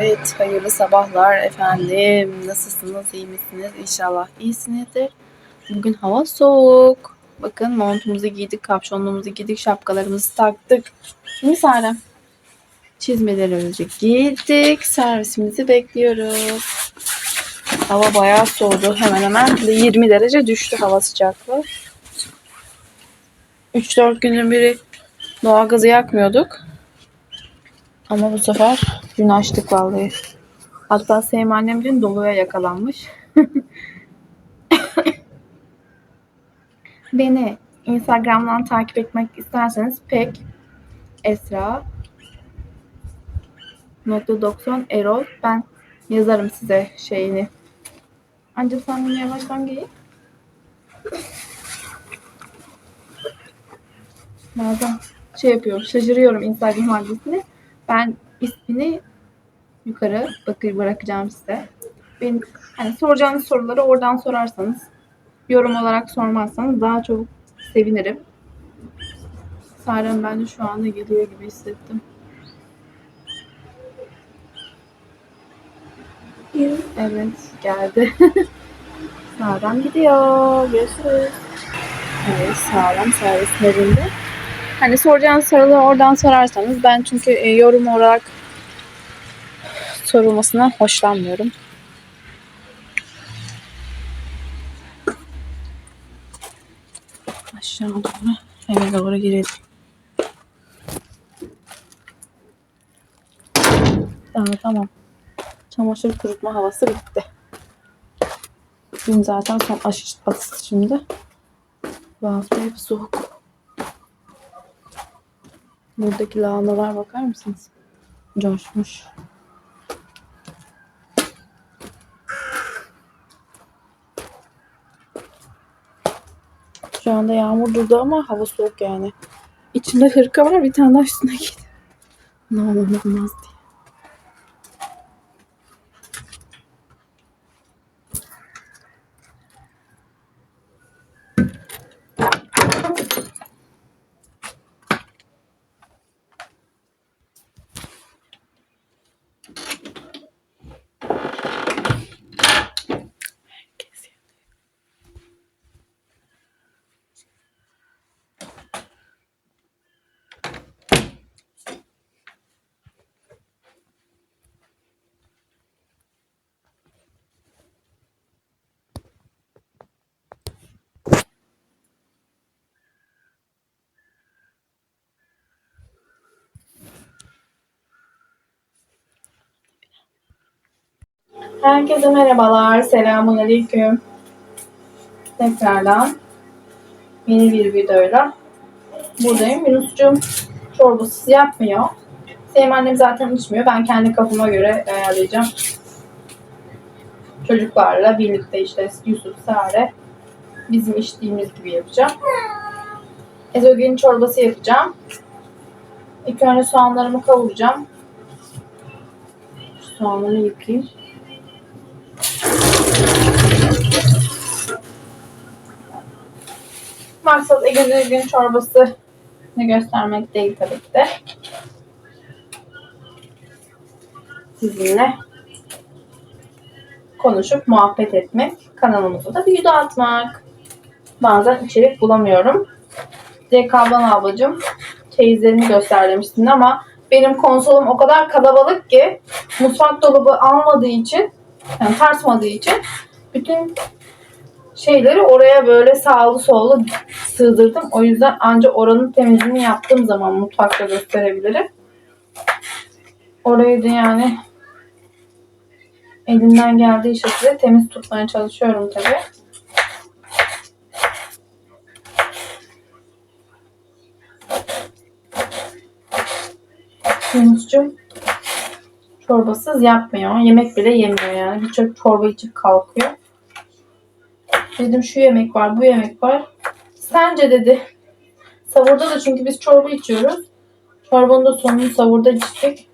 Evet, hayırlı sabahlar efendim. Nasılsınız, iyi misiniz? İnşallah iyisinizdir. Bugün hava soğuk. Bakın montumuzu giydik, kapşonluğumuzu giydik, şapkalarımızı taktık. Değil mi Sare? Çizmelerimizi giydik. Servisimizi bekliyoruz. Hava bayağı soğudu. Hemen hemen 20 derece düştü hava sıcaklığı. 3-4 gündür biri doğalgazı yakmıyorduk. Ama bu sefer gün açtık vallahi. Hatta Sevim annem dün doluya yakalanmış. Beni Instagram'dan takip etmek isterseniz pek Esra nokta 90 Erol ben yazarım size şeyini. Ancak sen bunu yavaştan giy. Bazen şey yapıyorum, şaşırıyorum Instagram adresini. Ben ismini yukarı bakır bırakacağım size. Ben hani soracağınız soruları oradan sorarsanız, yorum olarak sormazsanız daha çok sevinirim. Sarem bence şu anda geliyor gibi hissettim. Evet, geldi. Sağdan gidiyor. Görüşürüz. Evet, sağlam servislerinde. Hani soracağınız soruları oradan sorarsanız ben çünkü e, yorum olarak sorulmasından hoşlanmıyorum. Aşağı doğru eve doğru girelim. Tamam tamam. Çamaşır kurutma havası bitti. Dün zaten son aşı atısı şimdi. Bu hafta hep soğuk. Buradaki lahanalar bakar mısınız? Coşmuş. Şu anda yağmur durdu ama hava soğuk yani. İçimde hırka var bir tane daha üstüne giydim. Ne olur olmaz diye. Herkese merhabalar, selamun aleyküm. Tekrardan yeni bir videoyla buradayım. Yunus'cum çorbasız yapmıyor. Sevim annem zaten içmiyor. Ben kendi kafama göre ayarlayacağım. Çocuklarla birlikte işte Yusuf, Sare bizim içtiğimiz gibi yapacağım. Ezogelin çorbası yapacağım. İlk önce soğanlarımı kavuracağım. Soğanları yıkayayım. Maksat Ege gün çorbası göstermek değil tabii ki de. Sizinle konuşup muhabbet etmek, kanalımıza da video atmak. Bazen içerik bulamıyorum. Direkt ablan ablacığım çeyizlerini göster demiştin ama benim konsolum o kadar kalabalık ki mutfak dolabı almadığı için yani tartmadığı için bütün şeyleri oraya böyle sağlı sollu sığdırdım. O yüzden ancak oranın temizliğini yaptığım zaman mutfakta gösterebilirim. Orayı da yani elimden geldiği şekilde temiz tutmaya çalışıyorum tabii. Yunus'cum çorbasız yapmıyor. Yemek bile yemiyor yani. Birçok çorba içip kalkıyor. Dedim şu yemek var, bu yemek var. Sence dedi. Savurda da çünkü biz çorba içiyoruz. Çorbanın da sonunu savurda içtik.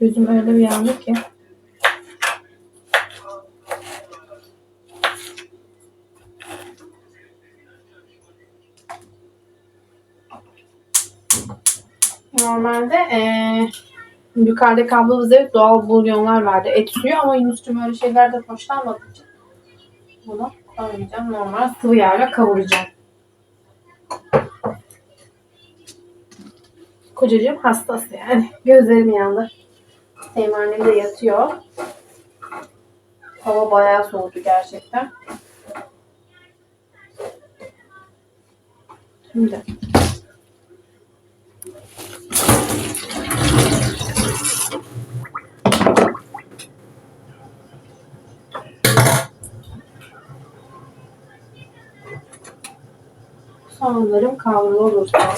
Gözüm öyle bir yandı ki. Normalde eee yukarıdaki abla bize doğal bulyonlar verdi. Et suyu ama Yunus'cum öyle şeylerden hoşlanmadığı için bunu koymayacağım. Normal sıvı yağla kavuracağım. Kocacığım hastası yani. Gözlerim yandı. Sevim de yatıyor. Hava bayağı soğudu gerçekten. Şimdi soğanlarım kavrulur soğan.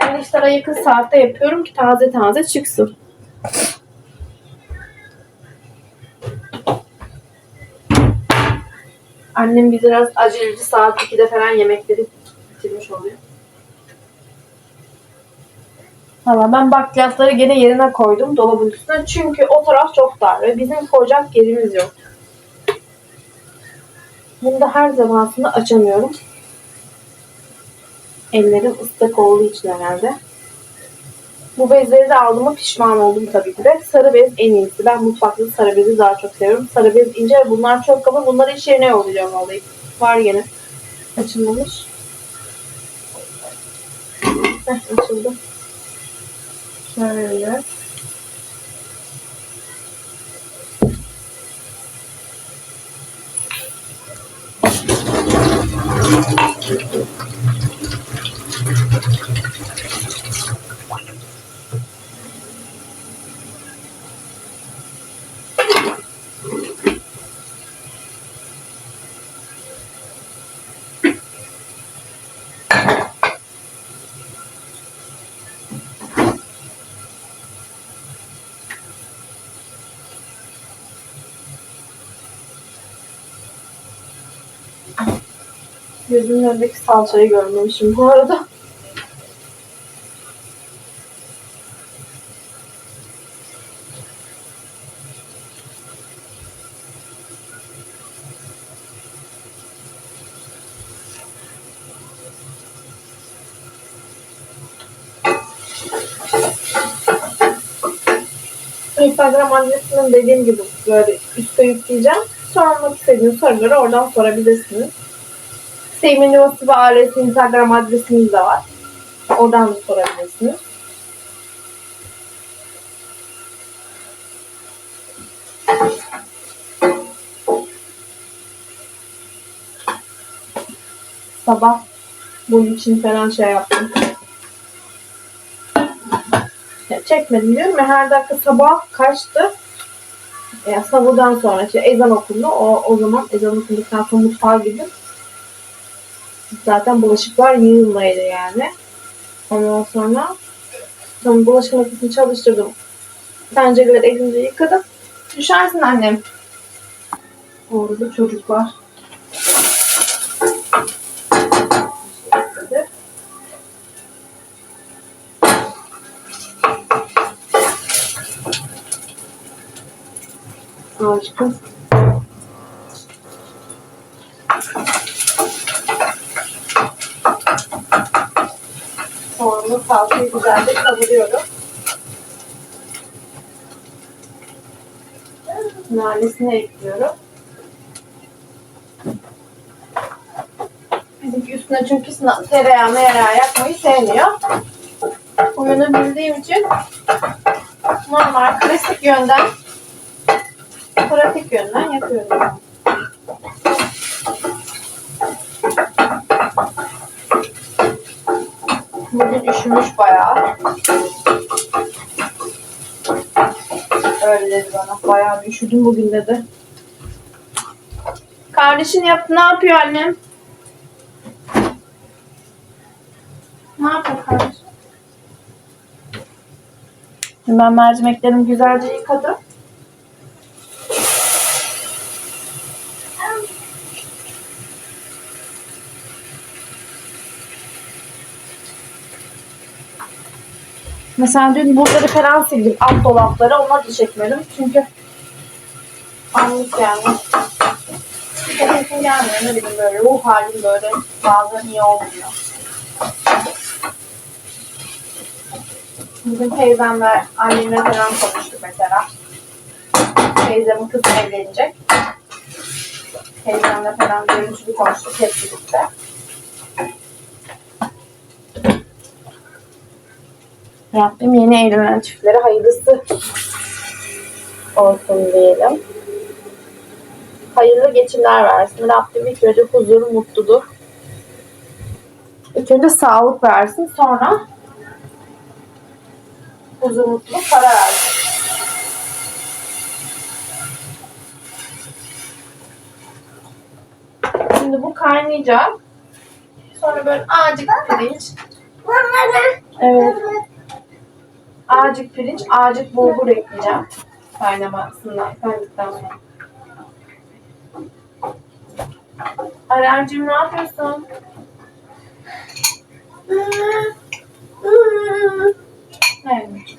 Ben iftara yakın saatte yapıyorum ki taze taze çıksın. Annem bir biraz aceleci saat 2'de falan yemekleri bitirmiş oluyor. Valla ben bakliyatları gene yerine koydum dolabın üstüne. Çünkü o taraf çok dar ve bizim koyacak yerimiz yok. Bunu da her zaman aslında açamıyorum. Ellerim ıslak olduğu için herhalde. Bu bezleri de aldığıma pişman oldum tabii ki de. Sarı bez en iyisi. Ben mutfakta sarı bezi daha çok seviyorum. Sarı bez ince ve bunlar çok kalın. Bunları iş yerine yollayacağım vallahi. Var gene. Açılmamış. Heh, açıldı. Şöyle. Gözümün önündeki salçayı görmemişim bu arada. Instagram adresimin dediğim gibi böyle üstte yükleyeceğim. Sormak istediğiniz soruları oradan sorabilirsiniz. Sevimli Yusuf ve ailesi Instagram adresimiz de var. Oradan da sorabilirsiniz. Sabah bunun için falan şey yaptım. Ya çekmedim diyorum ya her dakika sabah kaçtı. Ya sabahdan sonra işte ezan okundu. O, o zaman ezan okunduktan sonra mutfağa gidip Zaten bulaşıklar yığınlaydı yani. Ondan sonra sonra bulaşık makinesini çalıştırdım. Tencereleri elince yıkadım. Düşersin annem. Orada çocuklar. Aşkım. Soğanlı salçayı güzelce kavuruyorum. Nanesini ekliyorum. Bizimki üstüne çünkü tereyağı mereyağı yapmayı sevmiyor. Oyunu bildiğim için normal klasik yönden pratik yönden yapıyorum. Bugün üşümüş bayağı. Öyle dedi bana. Bayağı bir üşüdüm bugün dedi. Kardeşin yaptı. Ne yapıyor annem? Ne yapıyor kardeşim? Ben mercimeklerimi güzelce yıkadım. Mesela dün buraları falan sildim. Alt dolapları. Onları da çekmedim. Çünkü anlık yani. Yapasım gelmiyor. Ne bileyim böyle ruh halim böyle bazen iyi olmuyor. Bugün teyzemle annemle falan konuştuk mesela. Teyzemin kızı evlenecek. Teyzemle falan görüntülü konuştuk hep birlikte. Rabbim yeni evlenen çiftlere hayırlısı olsun diyelim. Hayırlı geçimler versin. Rabbim ilk önce huzur, mutluluk. İlk önce sağlık versin. Sonra huzur, mutluluk, para versin. Şimdi bu kaynayacak. Sonra böyle azıcık pirinç. Evet. Azıcık pirinç, azıcık bulgur ekleyeceğim. Kaynamasından, kaynadıktan sonra. Arencim ne yapıyorsun? Evet.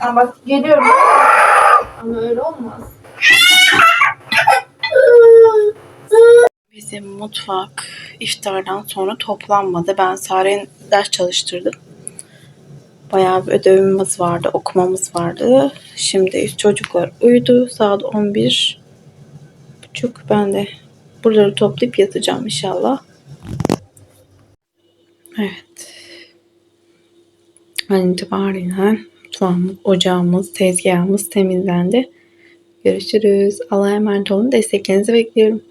Ama bak geliyorum. Ama öyle olmaz. Bizim mutfak iftardan sonra toplanmadı. Ben Sare'nin ders çalıştırdım. Bayağı bir ödevimiz vardı, okumamız vardı. Şimdi çocuklar uyudu. Saat 11 buçuk. Ben de buraları toplayıp yatacağım inşallah. Evet. An itibaren mutfağımız, ocağımız, tezgahımız temizlendi. Görüşürüz. Allah'a emanet olun. Desteklerinizi bekliyorum.